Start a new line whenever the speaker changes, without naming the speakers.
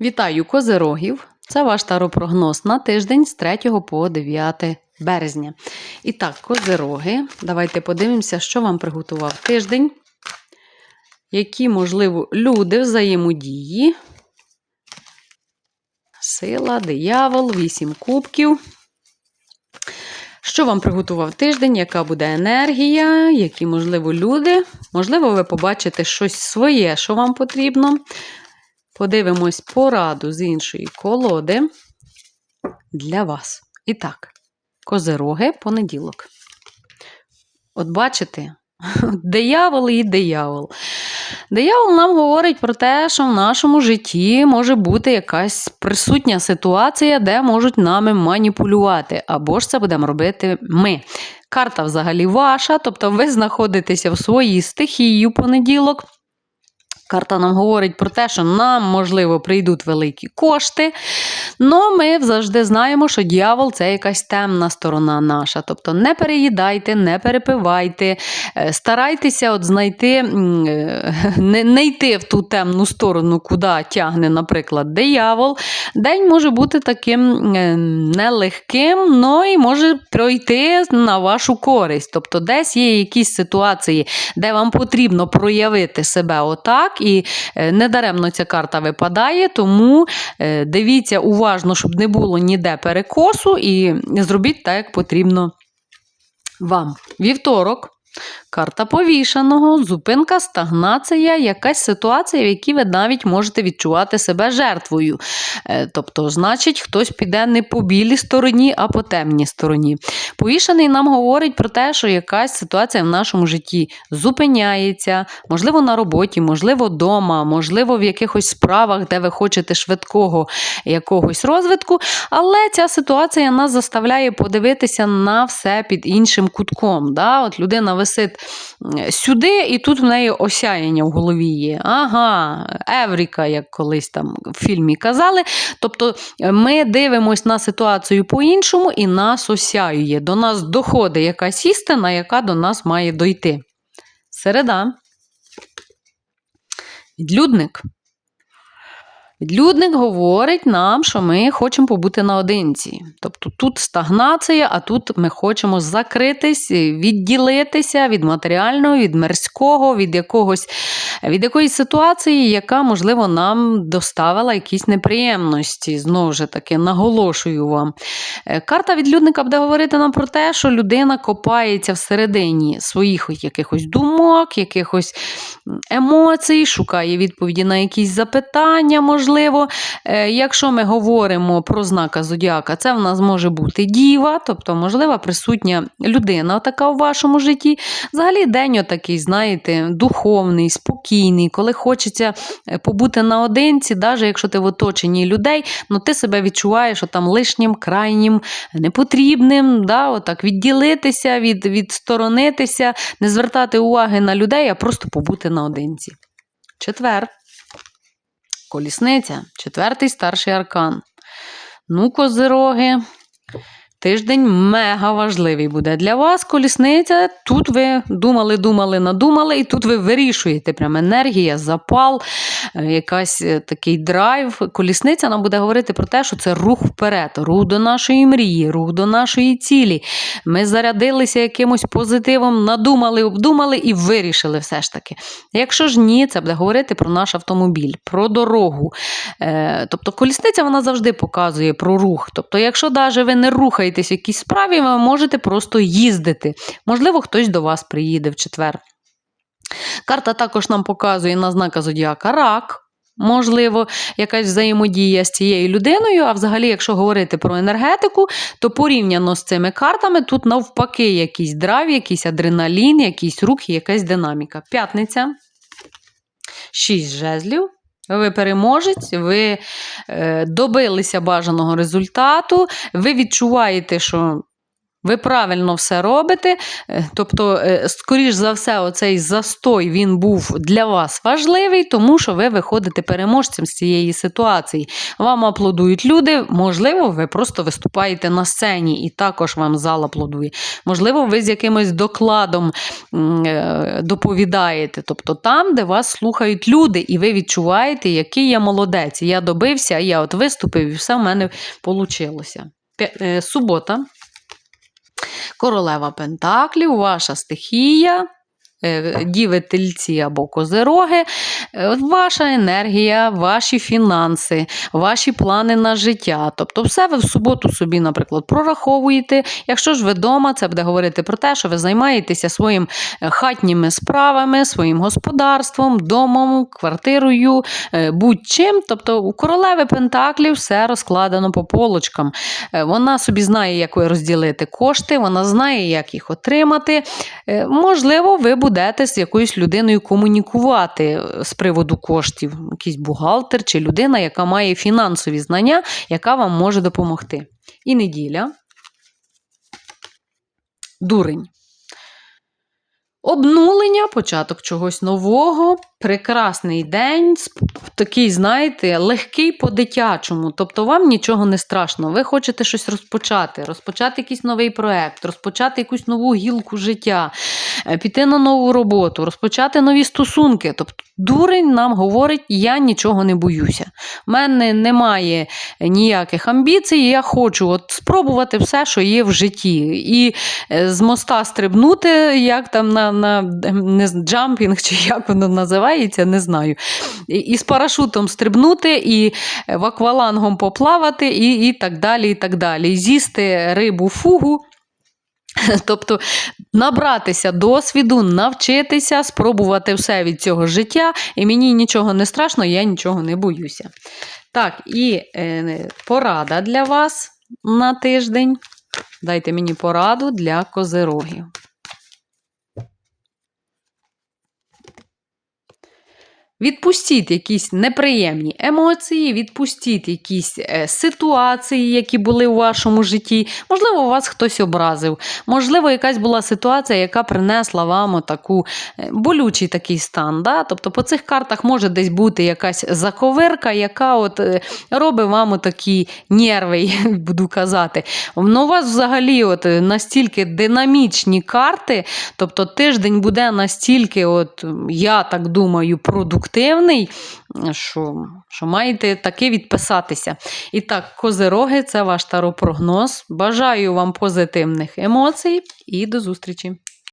Вітаю козирогів! Це ваш таропрогноз на тиждень з 3 по 9 березня. І так, козироги, давайте подивимося, що вам приготував тиждень, які, можливо, люди взаємодії. Сила, диявол, 8 кубків. Що вам приготував тиждень, яка буде енергія, які, можливо, люди. Можливо, ви побачите щось своє, що вам потрібно. Подивимось пораду з іншої колоди для вас. І так, козироги, понеділок. От бачите, диявол і диявол. Диявол нам говорить про те, що в нашому житті може бути якась присутня ситуація, де можуть нами маніпулювати. Або ж це будемо робити ми. Карта взагалі ваша, тобто ви знаходитеся в своїй стихії у понеділок. Карта нам говорить про те, що нам, можливо, прийдуть великі кошти. але ми завжди знаємо, що дьявол це якась темна сторона наша. Тобто не переїдайте, не перепивайте, е, старайтеся от знайти, е, не, не йти в ту темну сторону, куди тягне, наприклад, диявол. День може бути таким е, нелегким, але і може пройти на вашу користь. Тобто, десь є якісь ситуації, де вам потрібно проявити себе отак і е, недаремно ця карта випадає, тому е, дивіться уважно, щоб не було ніде перекосу, і зробіть так, як потрібно вам. Вівторок. Карта повішаного, зупинка, стагнація, якась ситуація, в якій ви навіть можете відчувати себе жертвою. Е, Тобто, значить, хтось піде не по білій стороні, а по темній стороні. Повішаний нам говорить про те, що якась ситуація в нашому житті зупиняється, можливо, на роботі, можливо, вдома, можливо, в якихось справах, де ви хочете швидкого якогось розвитку. Але ця ситуація нас заставляє подивитися на все під іншим кутком. Да? От людина висить сюди, і тут в неї осяяння в голові є. Ага, Евріка, як колись там в фільмі казали. Тобто ми дивимося на ситуацію по-іншому і нас осяює. До нас доходить якась істина, яка до нас має дойти. Середа. Відлюдник. Відлюдник говорить нам, що ми хочемо побути наодинці. Тобто тут стагнація, а тут ми хочемо закритись, відділитися від матеріального, від мирського, від якогось, від якоїсь ситуації, яка, можливо, нам доставила якісь неприємності. Знову ж таки, наголошую вам. Е, Карта відлюдника буде говорити нам про те, що людина копається всередині своїх якихось думок, якихось емоцій, шукає відповіді на якісь запитання. можливо. Можливо, е, якщо ми говоримо про знака зодіака, це в нас може бути діва, тобто, можливо, присутня людина така у вашому житті. Взагалі, день отакий, знаєте, духовний, спокійний, коли хочеться е, побути наодинці, навіть якщо ти в оточенні людей, ну ти себе відчуваєш там лишнім, крайнім, непотрібним, да, отак відділитися, від, відсторонитися, не звертати уваги на людей, а просто побути наодинці. Четвер. Колісниця, четвертий старший аркан. Ну, козироги. Тиждень мега важливий буде для вас. Колісниця. Тут ви думали, думали, надумали, і тут ви вирішуєте прям енергія, запал, е, якась е, такий драйв. Колісниця нам буде говорити про те, що це рух вперед, рух до нашої мрії, рух до нашої цілі. Ми зарядилися якимось позитивом, надумали, обдумали і вирішили все ж таки. Якщо ж ні, це буде говорити про наш автомобіль, про дорогу. Е, Тобто колісниця вона завжди показує про рух. Тобто, якщо навіть ви не рухаєте, рухаєтесь в якійсь справі, ви можете просто їздити. Можливо, хтось до вас приїде в четвер. Карта також нам показує на знака Зодіака рак. Можливо, якась взаємодія з цією людиною. А взагалі, якщо говорити про енергетику, то порівняно з цими картами тут навпаки якийсь драйв, якийсь адреналін, якийсь рух якась динаміка. П'ятниця. Шість жезлів. Ви переможець, ви е, добилися бажаного результату, ви відчуваєте, що Ви правильно все робите. Е, Тобто, е, скоріш за все, оцей застой він був для вас важливий, тому що ви виходите переможцем з цієї ситуації. Вам аплодують люди. Можливо, ви просто виступаєте на сцені і також вам зал аплодує. Можливо, ви з якимось докладом е, доповідаєте. Тобто там, де вас слухають люди, і ви відчуваєте, який я молодець. Я добився, я от виступив, і все в мене вийшло. Субота. Королева Пентаклів, ваша стихія, діви тельці або козироги, е, ваша енергія, ваші фінанси, ваші плани на життя. Тобто, все ви в суботу собі, наприклад, прораховуєте. Якщо ж ви вдома, це буде говорити про те, що ви займаєтеся своїм е, хатніми справами, своїм господарством, домом, квартирою, е, будь-чим. Тобто, у королеви Пентаклів все розкладено по полочкам. Е, Вона собі знає, як розділити кошти, вона знає, як їх отримати. Е, Можливо, ви будете з якоюсь людиною комунікувати е, з приводу коштів, якийсь бухгалтер чи людина, яка має фінансові знання, яка вам може допомогти. І неділя. Дурень. Обнулення, початок чогось нового, прекрасний день, такий, знаєте, легкий по-дитячому. Тобто вам нічого не страшно. Ви хочете щось розпочати, розпочати якийсь новий проект, розпочати якусь нову гілку життя, е, піти на нову роботу, розпочати нові стосунки. Тобто, дурень нам говорить, я нічого не боюся. У мене немає ніяких амбіцій, я хочу от спробувати все, що є в житті. І е, з моста стрибнути, як там на, на не, джампінг, чи як воно називається, не знаю. І, і з парашутом стрибнути, і в аквалангом поплавати, і, і так далі. і так далі. З'їсти рибу фугу. Тобто набратися досвіду, навчитися, спробувати все від цього життя, і мені нічого не страшно, я нічого не боюся. Так, і е, порада для вас на тиждень. Дайте мені пораду для козирогів. Відпустіть якісь неприємні емоції, відпустіть якісь е, ситуації, які були у вашому житті. Можливо, вас хтось образив. Можливо, якась була ситуація, яка принесла вам таку болючий такий стан. Да? Тобто по цих картах може десь бути якась заковирка, яка от е, робить вам такі нерви, я буду казати. Ну, у вас взагалі от е, настільки динамічні карти, тобто тиждень буде настільки, от, я так думаю, продуктивний, що, що маєте таки відписатися. І так, козироги, це ваш таропрогноз. Бажаю вам позитивних емоцій і до зустрічі!